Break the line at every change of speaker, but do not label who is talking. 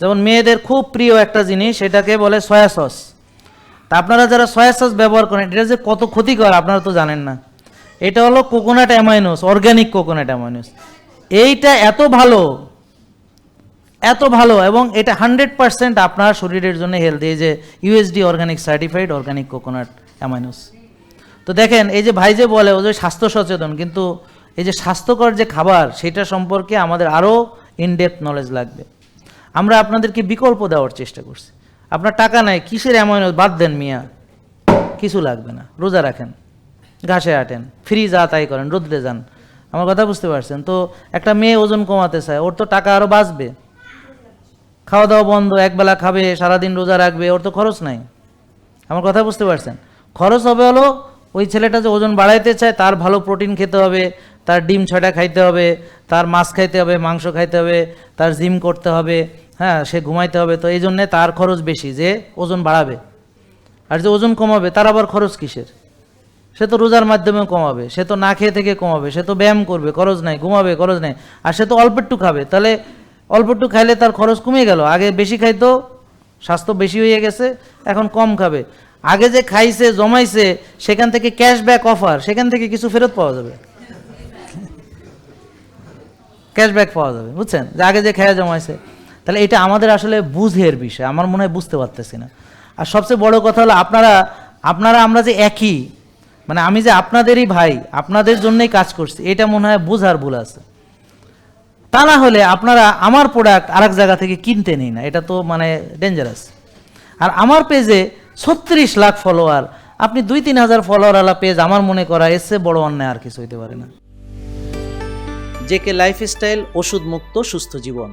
যেমন মেয়েদের খুব প্রিয় একটা জিনিস সেটাকে বলে সয়া সস তা আপনারা যারা সয়া সস ব্যবহার করেন, এটা যে কত ক্ষতিকর আপনারা তো জানেন না। এটা হলো coconut aminos organic coconut aminos এইটা এত ভালো এত ভালো এবং এটা হান্ড্রেড পার্সেন্ট আপনার শরীরের জন্য হেলদি এই যে USD organic certified organic coconut aminos তো দেখেন, এই যে ভাই যে বলে, ও যে স্বাস্থ্য সচেতন, কিন্তু এই যে স্বাস্থ্যকর যে খাবার, সেটা সম্পর্কে আমাদের আরও ইনডেপথ নলেজ লাগবে। আমরা আপনাদেরকে বিকল্প দেওয়ার চেষ্টা করছি। আপনার টাকা নাই, কিসের এমন বাদ দেন মিয়া? কিছু লাগবে না, রোজা রাখেন, ঘাসে আটেন ফ্রি যা তাই করেন রোদ্রে যান। আমার কথা বুঝতে পারছেন? তো একটা মেয়ে ওজন কমাতে চায়, ওর তো টাকা আরও বাঁচবে। খাওয়া দাওয়া বন্ধ, একবেলা খাবে, সারাদিন রোজা রাখবে, ওর তো খরচ নাই। আমার কথা বুঝতে পারছেন? খরচ হবে হলো, ওই ছেলেটা যে ওজন বাড়াইতে চায়, তার ভালো প্রোটিন খেতে হবে, তার ডিম ছয়টা খাইতে হবে, তার মাছ খাইতে হবে, মাংস খাইতে হবে, তার জিম করতে হবে। হ্যাঁ সে ঘুমাইতে হবে, তো এই জন্যে তার খরচ বেশি যে ওজন বাড়াবে। আর যে ওজন কমাবে, তার আবার খরচ কিসের? সে তো রোজার মাধ্যমে কমাবে, সে তো না খেয়ে থেকে কমাবে, সে তো ব্যায়াম করবে, খরচ নাই, ঘুমাবে, খরচ নাই, আর সে তো অল্প একটু খাবে। তাহলে অল্প একটু খাইলে তার খরচ কমে গেল। আগে বেশি খাইতো, স্বাস্থ্য বেশি হয়ে গেছে, এখন কম খাবে। আগে যে খাইছে, জমাইছে, সেখান থেকে ক্যাশব্যাক অফার সেখান থেকে কিছু ফেরত পাওয়া যাবে। ক্যাশব্যাক পাওয়া যাবে, বুঝছেন? যে আগে যে খেয়া জমাইছে। তাহলে এটা আমাদের আসলে বুঝের বিষয়, আমার মনে হয় বুঝতে পারতেছি না। আর সবচেয়ে বড় কথা হলো আপনারা আপনারা আমরা যে একই মানে আমি যে আপনাদেরই ভাই, আপনাদের জন্যই কাজ করছি, এটা মনে হয় বুঝার ভুল আছে। তা না হলে আপনারা আমার প্রোডাক্ট আরেক জায়গা থেকে কিনতে নেই না, এটা তো মানে ডেঞ্জারাস আর আমার পেজে ছত্রিশ লাখ ফলোয়ার আপনি দুই তিন হাজার ফলোয়ারওয়ালা পেজ আমার মনে করা চেয়ে বড় অন্যায় আর কিছু হইতে পারে না। জেকে লাইফস্টাইল ওষুধ মুক্ত সুস্থ জীবন।